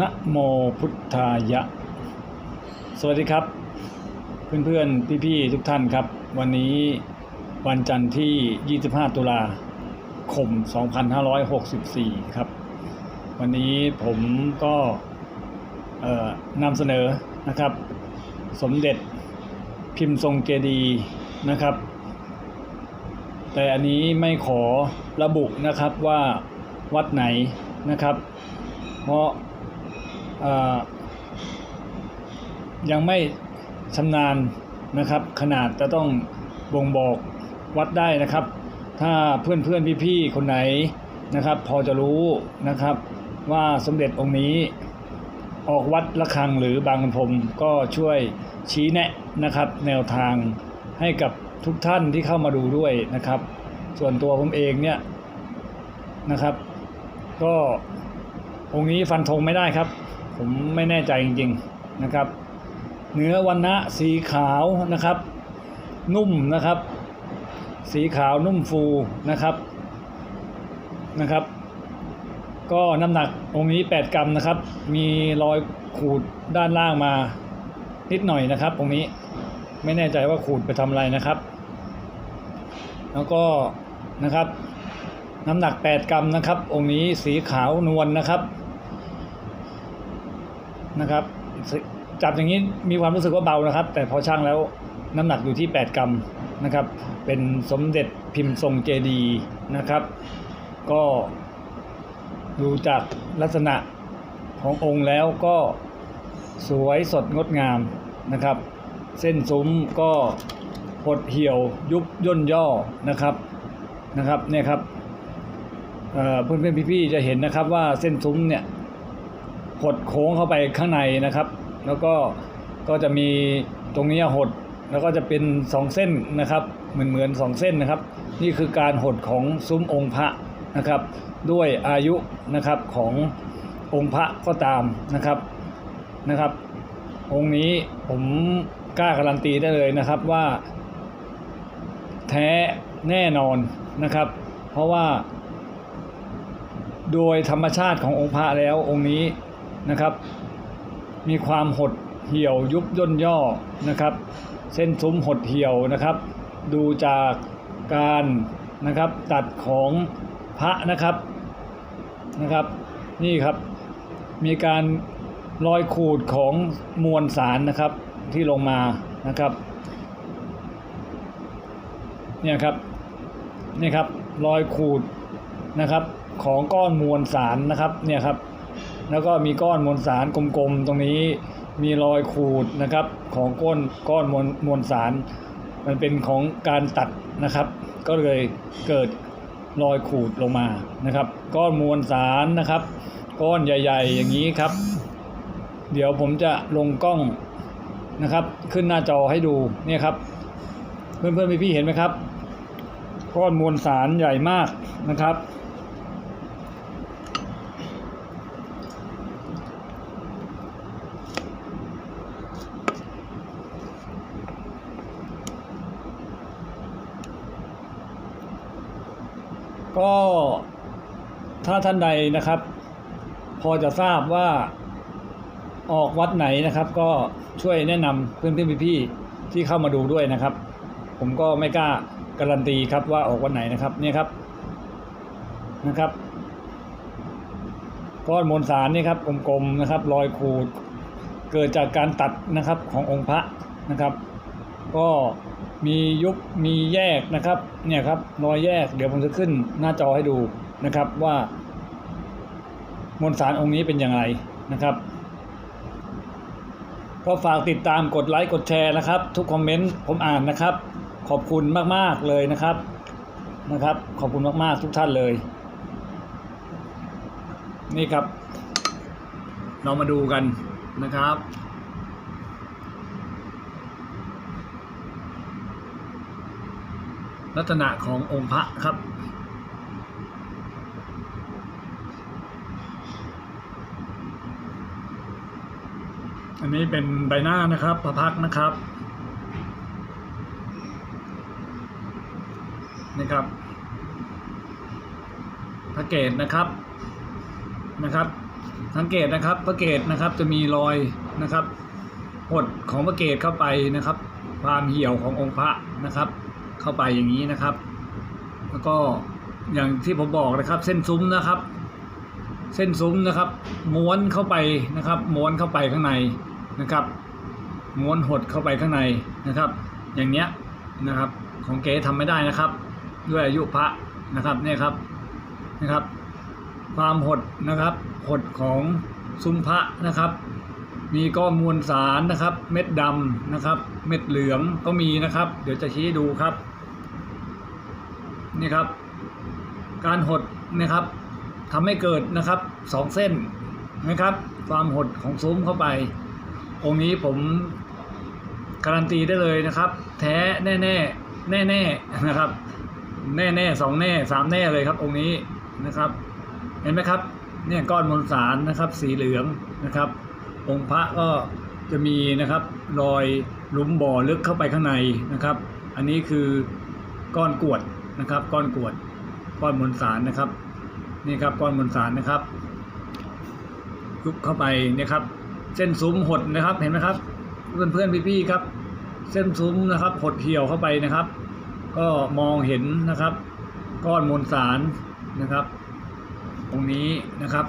นะโมพุทธายะ สวัสดีครับ เพื่อนๆ พี่ๆ ทุกท่านครับ วันนี้วันจันทร์ที่ 25 ตุลาคม 2564 ครับ วันนี้ผมก็นำเสนอนะครับ สมเด็จพิมพ์ทรงเจดีนะครับ แต่อันนี้ไม่ขอระบุนะครับว่าวัดไหนนะครับ เพราะ ยังไม่ชำนาญนะครับ ขนาดจะต้องบ่งบอกวัดได้นะครับ ถ้าเพื่อนเพื่อนพี่พี่ๆคนไหนนะครับ พอจะรู้นะครับว่าสมเด็จองค์นี้ออกวัดละคังหรือบางพรมก็ช่วยชี้แนะนะครับ แนวทางให้กับทุกท่านที่เข้ามาดูด้วยนะครับ ส่วนตัวผมเองเนี่ยนะครับ ก็องค์นี้ฟันธงไม่ได้ครับ ผมไม่แน่ใจจริงๆนะครับ เนื้อวันนะสีขาวนะครับ นุ่มนะครับ สีขาวนุ่มฟูนะครับนะครับ ก็น้ำหนักองค์นี้ 8 กรัมนะครับ มีรอยขูดด้านล่างมานิดหน่อยนะครับองค์นี้ไม่แน่ใจว่าขูดไปทำอะไรนะครับ แล้วก็นะครับ น้ำหนัก 8 กรัมนะครับองค์นี้สีขาวนวลนะครับ นะครับ จับอย่างนี้มีความรู้สึกว่าเบานะครับ แต่พอช่างแล้วน้ำหนักอยู่ที่ 8 กรัมนะครับ เป็นสมเด็จพิมพ์ทรงเจดีนะครับ ก็ดูจากลักษณะขององค์แล้วก็สวยสดงดงามนะครับ เส้นซุ้มก็หดเหี่ยวยุบย่นย่อนะครับนะครับเนี่ยครับเพื่อนเพื่อนพี่ๆจะเห็นนะครับว่าเส้นซุ้มเนี่ย หดโค้งเข้าไปข้างในนะครับ แล้วก็ก็จะมีตรงนี้หดแล้วก็จะเป็นสองเส้นนะครับ เหมือนเหมือนสองเส้นนะครับ นี่คือการหดของซุ้มองค์พระนะครับ ด้วยอายุนะครับขององค์พระก็ตามนะครับนะครับ องค์นี้ผมกล้าการันตีได้เลยนะครับว่า แท้แน่นอนนะครับ เพราะว่า โดยธรรมชาติขององค์พระแล้วองค์นี้ นะครับ มีความหดเหี่ยวยุบย่นย่อนะครับ เส้นซุ้มหดเหี่ยวนะครับ ดูจากการนะครับตัดของพระนะครับนะครับ นี่ครับมีการรอยขูดของมวลสารนะครับที่ลงมานะครับเนี่ยครับนี่ครับรอยขูดนะครับของก้อนมวลสารนะครับเนี่ยครับ แล้วก็มีก้อนมวลสารกลมๆ ตรงนี้มีรอยขูดนะครับของก้อนก้อนมวลมวลสาร มันเป็นของการตัดนะครับ ก็เลยเกิดรอยขูดลงมานะครับ ก้อนมวลสารนะครับ ก้อนใหญ่ ๆ อย่างนี้ครับ เดี๋ยวผมจะลงกล้องนะครับ ขึ้นหน้าจอให้ดูเนี่ยครับ เพื่อนๆพี่ๆเห็นไหมครับ ก้อนมวลสารใหญ่มากนะครับ ก็ถ้าท่านใดนะครับ พอจะทราบว่าออกวัดไหนนะครับ ก็ช่วยแนะนำเพื่อนๆพี่ๆที่เข้ามาดูด้วยนะครับ ผมก็ไม่กล้าการันตีครับว่าออกวันไหนนะครับเนี่ยครับนะครับก้อนมวลสารนี่ครับกลมๆนะครับ รอยขูดเกิดจากการตัดนะครับขององค์พระนะครับ ก็มียุบมีแยกนะครับเนี่ยครับรอยแยกเดี๋ยวผมจะขึ้นหน้าจอให้ดูนะครับว่ามวลสารองค์นี้เป็นอย่างไรนะครับก็ฝากติดตามกดไลค์กดแชร์นะครับ ทุกคอมเมนต์ผมอ่านนะครับ ขอบคุณมากๆเลยนะครับนะครับ ขอบคุณมากๆทุกท่านเลย นี่ครับ เรามาดูกันนะครับ ลักษณะขององค์พระครับอันนี้เป็นใบหน้านะครับพระพักนะครับนี่ครับพระเกตนะครับนะครับ สังเกตนะครับพระเกตนะครับจะมีรอยนะครับหดของพระเกตเข้าไปนะครับ ความเหี่ยวขององค์พระนะครับ เข้าไปอย่างนี้นะครับ แล้วก็อย่างที่ผมบอกนะครับ เส้นซุ้มนะครับ เส้นซุ้มนะครับ ม้วนเข้าไปนะครับ ม้วนเข้าไปข้างในนะครับ ม้วนหดเข้าไปข้างในนะครับ อย่างเนี้ยนะครับ ของเก๋ทำไม่ได้นะครับ ด้วยอายุพระนะครับเนี่ยครับนะครับ ความหดนะครับหดของซุ้มพระนะครับมีก้อนมวลสารนะครับ เม็ดดำนะครับ เม็ดเหลืองก็มีนะครับ เดี๋ยวจะชี้ดูครับ นี่ครับ การหดนะครับทำให้เกิดนะครับสองเส้นนะครับ ความหดของซุ้มเข้าไป องค์นี้ผมการันตีได้เลยนะครับ แท้แน่แน่แน่แน่นะครับ แน่แน่สองแน่สามแน่เลยครับ องค์นี้นะครับ เห็นไหมครับเนี่ยก้อนมวลสารนะครับ สีเหลืองนะครับ องค์พระก็จะมีนะครับรอยหลุมบ่อลึกเข้าไปข้างในนะครับ อันนี้คือก้อนกวด นะครับ ก้อนกรวดก้อนมวลสารนะครับ นี่ครับก้อนมวลสารนะครับยุบเข้าไปนี่ครับ เส้นซุ้มหดนะครับเห็นไหมครับ เพื่อนเพื่อนๆพี่ๆครับ เส้นซุ้มนะครับหดเหี่ยวเข้าไปนะครับ ก็มองเห็นนะครับ ก้อนมวลสารนะครับ ตรงนี้นะครับ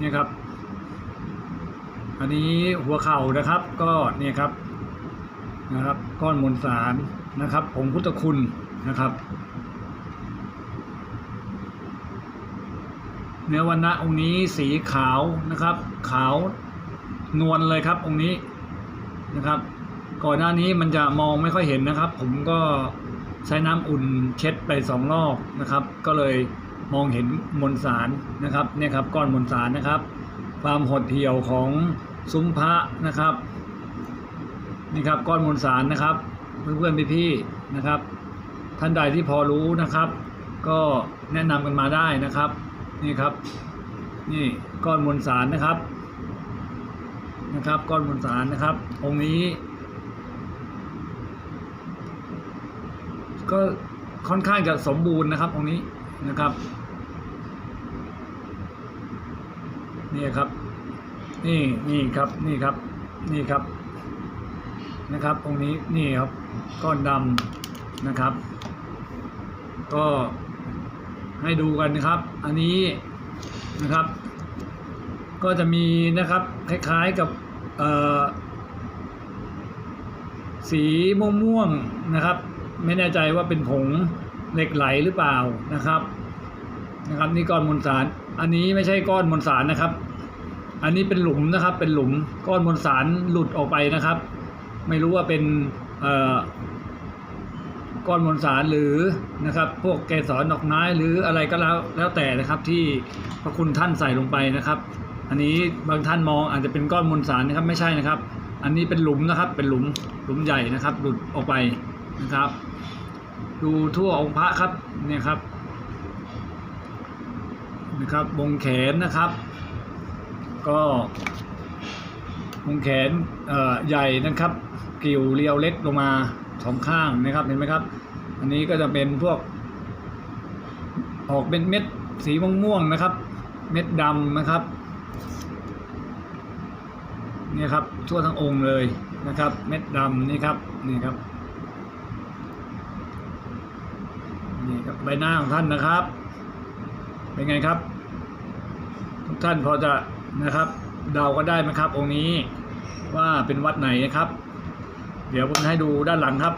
นี่ครับ อันนี้หัวเข่านะครับ ก็เนี่ยครับนะครับ ก้อนมวลสารนะครับผงพุทธคุณ นะครับเนื้อวันนะองค์นี้สีขาวนะครับ ขาวนวลเลยครับองค์นี้นะครับ ก่อนหน้านี้มันจะมองไม่ค่อยเห็นนะครับ ผมก็ใช้น้ำอุ่นเช็ดไปสองรอบนะครับ ก็เลยมองเห็นมวลสารนะครับเนี่ยครับก้อนมวลสารนะครับ ความหดเหี่ยวของซุ้มพระนะครับนี่ครับก้อนมวลสารนะครับ เพื่อนๆพี่ๆนะครับ ท่านใดที่พอรู้นะครับ ก็แนะนำกันมาได้นะครับ นี่ครับ นี่ก้อนมวลสารนะครับนะครับ ก้อนมวลสารนะครับ องค์นี้ ก็ค่อนข้างจะสมบูรณ์นะครับ องค์นี้นะครับนี่ครับ นี่นี่ครับนี่ครับ นี่ครับนะครับ องค์นี้นี่ครับ ก้อนดำนะครับ ก็ให้ดูกันนะครับ อันนี้นะครับ ก็จะมีนะครับคล้ายๆกับสีม่วงๆนะครับ ไม่แน่ใจว่าเป็นผงเหล็กไหลหรือเปล่านะครับนะครับนี่ก้อนมวลสาร อันนี้ไม่ใช่ก้อนมวลสารนะครับ อันนี้เป็นหลุมนะครับ เป็นหลุมก้อนมวลสารหลุดออกไปนะครับ ไม่รู้ว่าเป็น ก้อนมวลสารหรือนะครับ พวกเกสรดอกไม้หรืออะไรก็แล้วแล้วแต่นะครับที่พระคุณท่านใส่ลงไปนะครับ อันนี้บางท่านมองอาจจะเป็นก้อนมวลสารนะครับไม่ใช่นะครับ อันนี้เป็นหลุมนะครับเป็นหลุมหลุมใหญ่นะครับ หลุดออกไปนะครับ ดูทั่วองค์พระครับเนี่ยครับนะครับวงแขนนะครับ ก็วงแขนใหญ่นะครับกิ่วเรียวเล็กลงมา สองข้างนะครับเห็นไหมครับ อันนี้ก็จะเป็นพวก ออกเป็นเม็ดสีม่วงๆนะครับ เม็ดดำนะครับนี่ครับทั่วทั้งองค์เลยนะครับ เม็ดดำนี่ครับนี่ครับนี่ครับใบหน้าของท่านนะครับ เป็นไงครับ ทุกท่านพอจะนะครับเดาก็ได้ไหมครับ องค์นี้ว่าเป็นวัดไหนนะครับ เดี๋ยวผมให้ดูด้านหลังครับ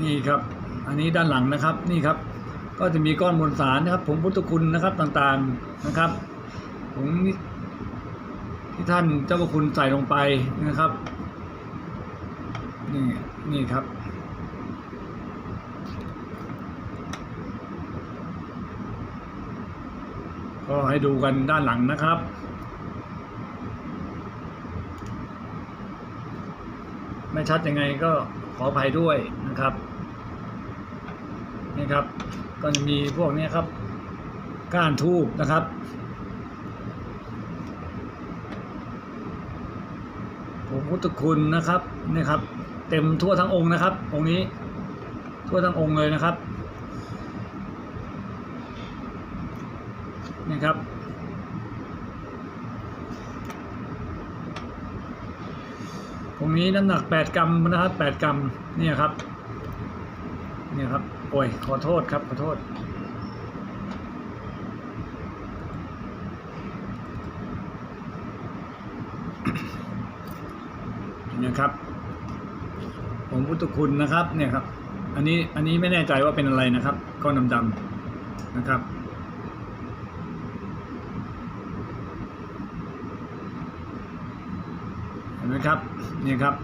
นี่ครับ อันนี้ด้านหลังนะครับ นี่ครับ ก็จะมีก้อนมวลสารนะครับ ผงพุทธคุณนะครับต่างๆนะครับผงที่ท่านเจ้าพระคุณใส่ลงไปนะครับ นี่นี่ครับ ก็ให้ดูกันด้านหลังนะครับ ไม่ชัดยังไงก็ขออภัยด้วยนะครับนี่ครับ ก็จะมีพวกนี้ครับ ก้านทูบนะครับ ผมพุทธคุณนะครับนี่ครับ เต็มทั่วทั้งองค์นะครับ องค์นี้ทั่วทั้งองค์เลยนะครับนี่ครับ ตรงนี้น้ำหนัก 8 กรัมนะครับ 8 กรัมเนี่ยครับ เนี่ยครับ โอ้ย ขอโทษครับ ขอโทษเนี่ยครับ ผมพุทธคุณนะครับ เนี่ยครับ อันนี้ อันนี้ไม่แน่ใจว่าเป็นอะไรนะครับ ก้อนดำๆนะครับ เห็น ไหมครับนี่ครับ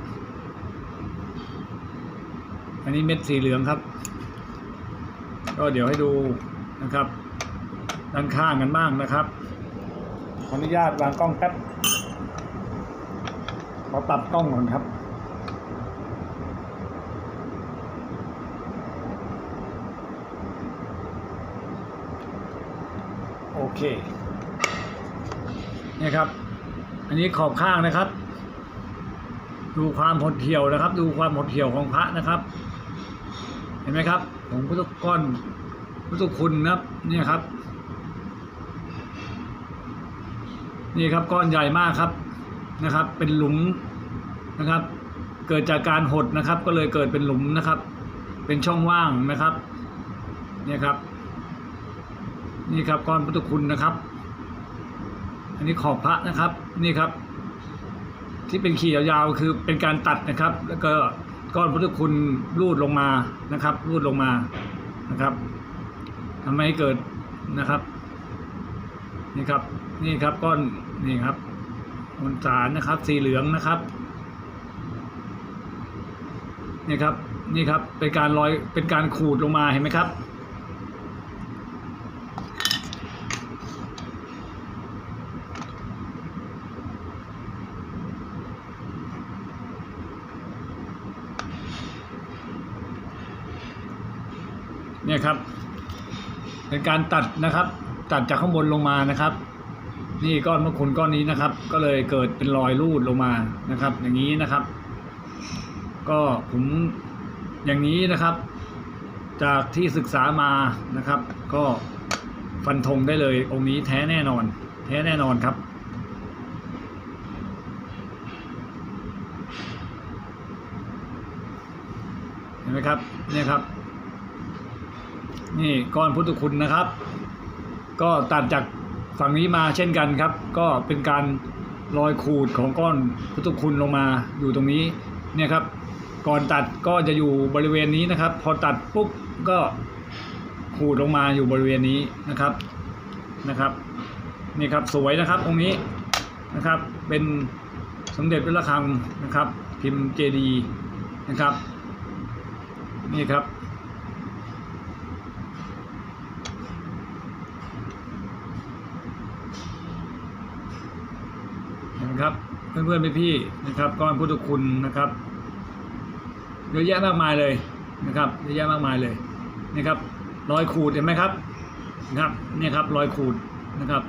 อันนี้เม็ดสีเหลืองครับ ก็เดี๋ยวให้ดูนะครับ ด้านข้างกันบ้างนะครับขออนุญาตวางกล้องแป๊บขอปรับกล้องก่อนครับโอเคนี่ครับ อันนี้ขอบข้างนะครับ ดูความหดเหี่ยวนะครับ ดูความหดเหี่ยวของพระนะครับ เห็นไหมครับผมพุทธก้อนพุทธคุณนะครับเนี่ยครับ นี่ครับก้อนใหญ่มากครับนะครับ เป็นหลุมนะครับ เกิดจากการหดนะครับ ก็เลยเกิดเป็นหลุมนะครับ เป็นช่องว่างนะครับเนี่ยครับ นี่ครับก้อนพุทธคุณนะครับ อันนี้ขอบพระนะครับ นี่ครับ ที่เป็นขีดยาวๆคือเป็นการตัดนะครับ แล้วก็ก้อนพุทธคุณรูดลงมานะครับรูดลงมานะครับทำให้เกิดนะครับ นี่ครับนี่ครับก้อนนี่ครับมวลสารนะครับ สีเหลืองนะครับนี่ครับนี่ครับเป็นการลอยเป็นการขูดลงมาเห็นไหมครับ ครับ เป็นการตัดนะครับ ตัดจากข้างบนลงมานะครับ นี่ก้อนมะขุนก้อนนี้นะครับ ก็เลยเกิดเป็นรอยรูดลงมานะครับ อย่างนี้นะครับ ก็ผมอย่างนี้นะครับ จากที่ศึกษามานะครับ ก็ฟันธงได้เลยองค์นี้แท้แน่นอน แท้แน่นอนครับเห็นไหมครับเนี่ยครับ นี่ก้อนพุทธคุณนะครับ ก็ตัดจากฝั่งนี้มาเช่นกันครับ ก็เป็นการรอยขูดของก้อนพุทธคุณลงมาอยู่ตรงนี้เนี่ยครับ ก่อนตัดก็จะอยู่บริเวณนี้นะครับ พอตัดปุ๊บก็ขูดลงมาอยู่บริเวณนี้นะครับนะครับนี่ครับสวยนะครับองค์นี้นะครับ เป็นสมเด็จพระระฆังนะครับ พิมพ์เจดีนะครับ นี่ครับ นไหมครับ เพื่อนๆพี่ๆนะครับก้อนพุทธคุณนะครับเยอะแยะมากมายเลยนะครับเยอะแยะมากมายเลยนี่ครับรอยขูดเห็นไหมครับนะครับนี่ครับรอยขูดนะครับ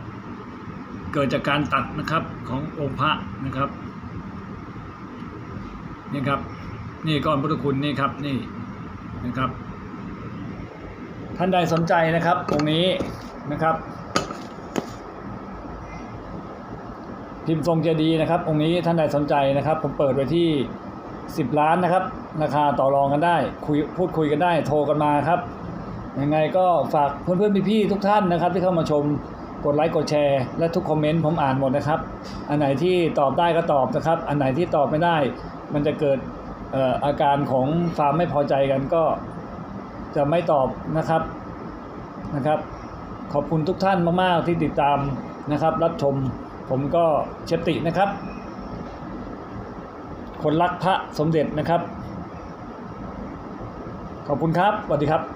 เกิดจากการตัดนะครับขององค์พระนะครับนี่ครับนี่ก้อนพุทธคุณนี่ครับนี่นะครับ ท่านใดสนใจนะครับตรงนี้นะครับ พิมพ์ทรงเจดีนะครับ องค์นี้ท่านใดสนใจนะครับ ผมเปิดไว้ที่ 10 ล้านนะครับ ราคาต่อรองกันได้คุยพูดคุยกันได้ โทรกันมาครับ ยังไงก็ฝากเพื่อนๆพี่ๆทุกท่านนะครับ ที่เข้ามาชมกดไลค์กดแชร์และทุกคอมเมนต์ผมอ่านหมดนะครับ อันไหนที่ตอบได้ก็ตอบนะครับ อันไหนที่ตอบไม่ได้ มันจะเกิดอออาการของความไม่พอใจกันก็จะไม่ตอบนะครับนะครับ ขอบคุณทุกท่านมาก ๆ ที่ติดตามนะครับ รับชม ผมก็เชตินะครับ คนรักพระสมเด็จนะครับ ขอบคุณครับสวัสดีครับ